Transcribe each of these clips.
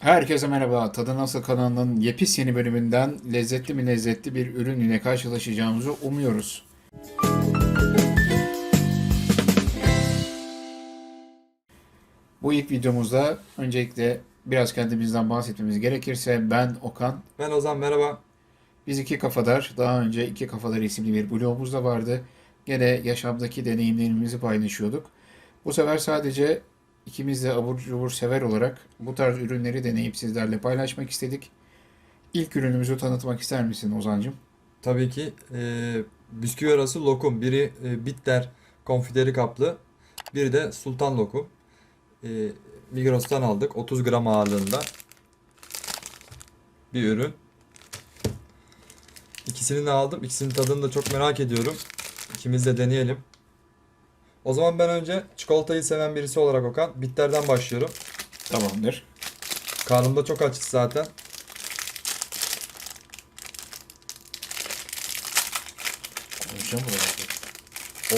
Herkese merhaba. Tadı Nasıl kanalının yepis yeni bölümünden lezzetli mi lezzetli bir ürün ile karşılaşacağımızı umuyoruz. Bu ilk videomuzda öncelikle biraz kendimizden bahsetmemiz gerekirse ben Okan. Ben Ozan merhaba. Biz iki kafadar. Daha önce iki kafadar isimli bir blogumuz da vardı. Gene yaşamdaki deneyimlerimizi paylaşıyorduk. Bu sefer sadece ikimiz de abur cubur sever olarak bu tarz ürünleri deneyip sizlerle paylaşmak istedik. İlk ürünümüzü tanıtmak ister misin Ozancım? Tabii ki e, bisküvi arası lokum. Biri e, bitter konfiteri kaplı. Biri de sultan lokum. E, Migros'tan aldık. 30 gram ağırlığında. Bir ürün. İkisini de aldım. İkisinin tadını da çok merak ediyorum. İkimiz de deneyelim. O zaman ben önce çikolatayı seven birisi olarak Okan. Bitterden başlıyorum. Tamamdır. Karnım da çok aç zaten. Konuşacağım mı?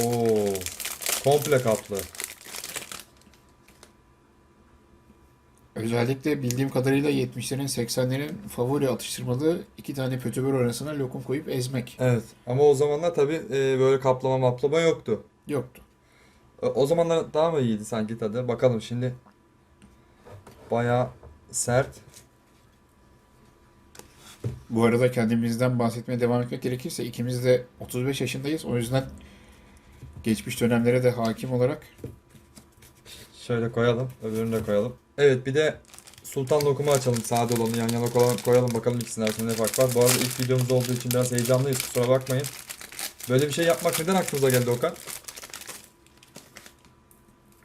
Oo, komple kaplı. Özellikle bildiğim kadarıyla 70'lerin 80'lerin favori atıştırmalığı iki tane pötübür arasına lokum koyup ezmek Evet ama o zamanlar tabii e, böyle kaplama maplama yoktu. yoktu. E, O zamanlar daha mı iyiydi sanki tadı? Bakalım şimdi. Bayağı sert. Bu arada kendimizden bahsetmeye devam etmek gerekirse ikimiz de 35 yaşındayız. O yüzden geçmiş dönemlere de hakim olarak Şöyle koyalım. Öbürünü de koyalım. Evet bir de Sultan lokumu açalım. Sade olanı yan yana koyalım bakalım ikisinin arasında ne fark var. Bu arada ilk videomuz olduğu için biraz heyecanlıyız. Kusura bakmayın. Böyle bir şey yapmak neden aklınıza geldi Okan?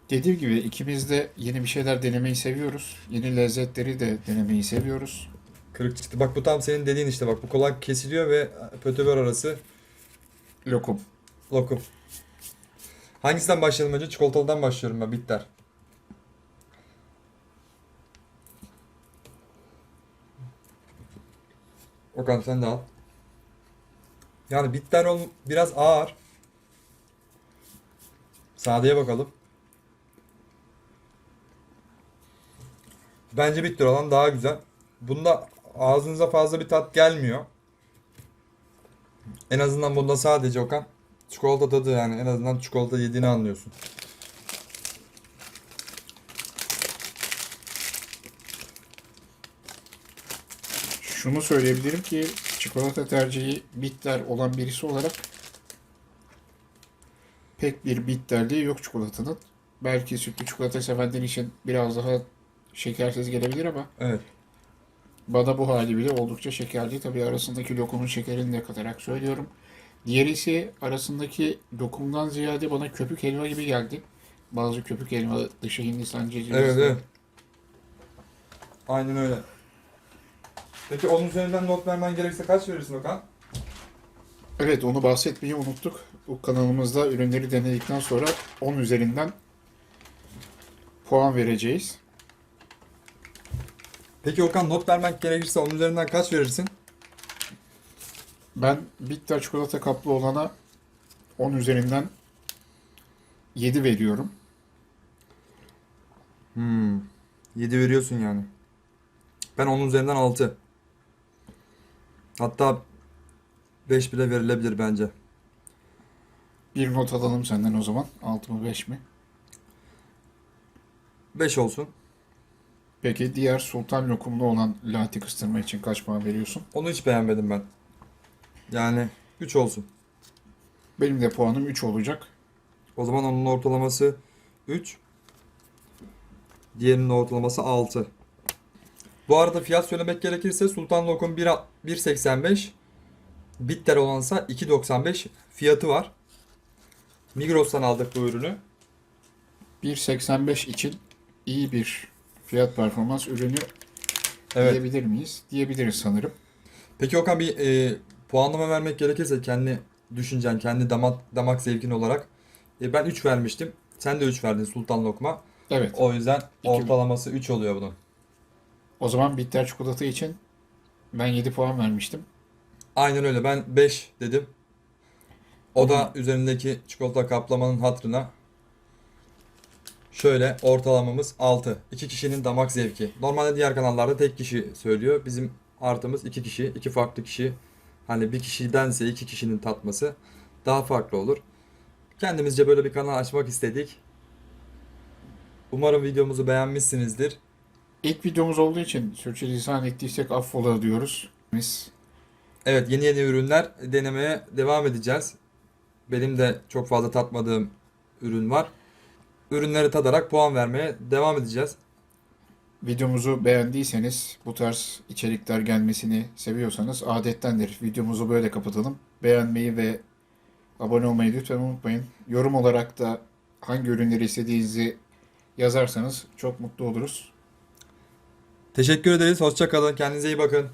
Dediğim gibi ikimiz de yeni bir şeyler denemeyi seviyoruz. Yeni lezzetleri de denemeyi seviyoruz. Kırık çıktı. Bak bu tam senin dediğin işte bak. Bu kolay kesiliyor ve pötübör arası Lokum. Lokum. Hangisinden başlayalım önce? Çikolatalıdan başlıyorum ben. Bitter. Okan sen de al. Yani bitter ol biraz ağır. Sadeye bakalım. Bence bitter olan daha güzel. Bunda ağzınıza fazla bir tat gelmiyor. En azından bunda sadece Okan çikolata tadı yani en azından çikolata yediğini anlıyorsun. Şunu söyleyebilirim ki çikolata tercihi bitter olan birisi olarak pek bir bitterliği yok çikolatanın. Belki sütlü çikolata sevenler için biraz daha şekersiz gelebilir ama Evet. Bana bu hali bile oldukça şekerli. Tabii arasındaki lokumun şekerini de katarak söylüyorum. Diğeri ise arasındaki lokumdan ziyade bana köpük helva gibi geldi. Bazı köpük helva dışı Hindistan cevizli. Evet evet. Aynen öyle. Peki onun üzerinden not vermen gerekirse kaç verirsin Okan? Evet onu bahsetmeyi unuttuk. Bu kanalımızda ürünleri denedikten sonra 10 üzerinden puan vereceğiz. Peki Okan not vermek gerekirse onun üzerinden kaç verirsin? Ben bitter çikolata kaplı olana 10 üzerinden 7 veriyorum. Hmm. 7 veriyorsun yani. Ben onun üzerinden 6. Hatta 5 bile verilebilir bence. Bir not alalım senden o zaman. 6 mı 5 mi? 5 olsun. Peki diğer sultan lokumlu olan lati kıstırma için kaç puan veriyorsun? Onu hiç beğenmedim ben. Yani 3 olsun. Benim de puanım 3 olacak. O zaman onun ortalaması 3. Diğerinin ortalaması 6. Bu arada fiyat söylemek gerekirse Sultan Lokum 1 1.85. Bitter olansa 2.95 fiyatı var. Migros'tan aldık bu ürünü. 1.85 için iyi bir fiyat performans ürünü Evet. diyebilir miyiz? Diyebiliriz sanırım. Peki Okan bir e, puanlama vermek gerekirse kendi düşüncen, kendi damak damak zevkin olarak e, ben 3 vermiştim. Sen de 3 verdin Sultan Lokma. Evet. O yüzden İki- ortalaması 3 oluyor bunun. O zaman bitter çikolata için ben 7 puan vermiştim. Aynen öyle. Ben 5 dedim. O da üzerindeki çikolata kaplamanın hatırına Şöyle ortalamamız 6. 2 kişinin damak zevki. Normalde diğer kanallarda tek kişi söylüyor. Bizim artımız 2 kişi, 2 farklı kişi. Hani bir kişidense 2 kişinin tatması daha farklı olur. Kendimizce böyle bir kanal açmak istedik. Umarım videomuzu beğenmişsinizdir. İlk videomuz olduğu için sürçülisan ettiysek affola diyoruz. Biz Evet yeni yeni ürünler denemeye devam edeceğiz. Benim de çok fazla tatmadığım ürün var. Ürünleri tadarak puan vermeye devam edeceğiz. videomuzu beğendiyseniz, bu tarz içerikler gelmesini seviyorsanız adettendir. Videomuzu böyle kapatalım. Beğenmeyi ve abone olmayı lütfen unutmayın. Yorum olarak da hangi ürünleri istediğinizi yazarsanız çok mutlu oluruz. Teşekkür ederiz. Hoşça kalın. Kendinize iyi bakın.